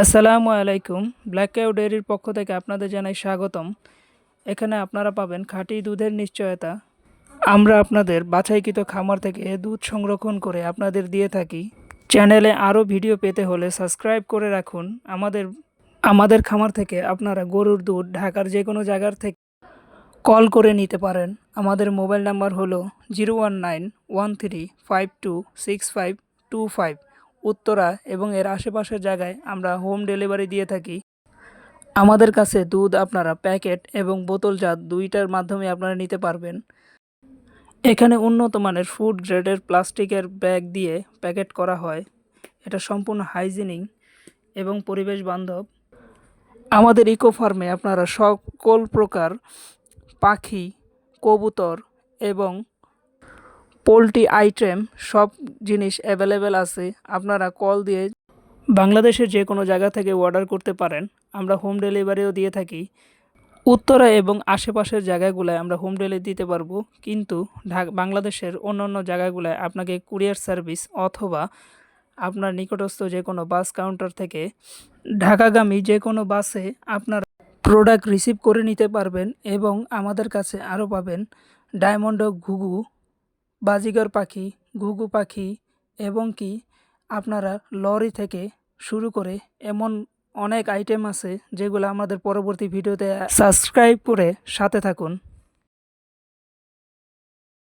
আসসালামু আলাইকুম। Black cow ডেয়ারির পক্ষ থেকে আপনাদের জানাই স্বাগতম। এখানে আপনারা পাবেন খাঁটি দুধের নিশ্চয়তা। আমরা আপনাদের বাছাইকৃত খামার থেকে দুধ সংরক্ষণ করে আপনাদের দিয়ে থাকি। চ্যানেলে আরও ভিডিও পেতে হলে সাবস্ক্রাইব করে রাখুন। আমাদের আমাদের খামার থেকে আপনারা গরুর দুধ ঢাকার যে কোনো জায়গার থেকে কল করে নিতে পারেন। আমাদের মোবাইল নাম্বার হলো zero one nine one three five two six five two five. Uttara এবং এর আশেপাশের জায়গায় আমরা হোম ডেলিভারি দিয়ে থাকি। আমাদের কাছে দুধ আপনারা প্যাকেট এবং বোতলজাত দুইটার মাধ্যমে আপনারা নিতে পারবেন। এখানে উন্নত মানের ফুড গ্রেডের প্লাস্টিকের ব্যাগ দিয়ে প্যাকেট করা হয়। এটা সম্পূর্ণ হাইজিনিং এবং পরিবেশ বান্ধব। আমাদের ইকো ফার্মে আপনারা সকল প্রকার পাখি, কবুতর এবং পোলট্রি আইটেম, সব জিনিস অ্যাভেলেবেল আছে। আপনারা কল দিয়ে বাংলাদেশের যে কোনো জায়গা থেকে অর্ডার করতে পারেন। আমরা হোম ডেলিভারিও দিয়ে থাকি। উত্তরা এবং আশেপাশের জায়গাগুলোয় আমরা হোম ডেলিভারি দিতে পারব। কিন্তু বাংলাদেশের অন্য অন্য জায়গাগুলোয় আপনাকে কুরিয়ার সার্ভিস অথবা আপনার নিকটস্থ যে কোনো বাস কাউন্টার থেকে ঢাকাগামী যে কোনো বাসে আপনার প্রোডাক্ট রিসিভ করে নিতে পারবেন এবং আমাদের কাছে আরও পাবেন ডায়মন্ড ঘুঘু বাজিগর পাখি, ঘুঘু পাখি এবং কি আপনারা লরি থেকে শুরু করে এমন অনেক আইটেম আছে যেগুলো আমাদের পরবর্তী ভিডিওতে সাবস্ক্রাইব করে সাথে থাকুন।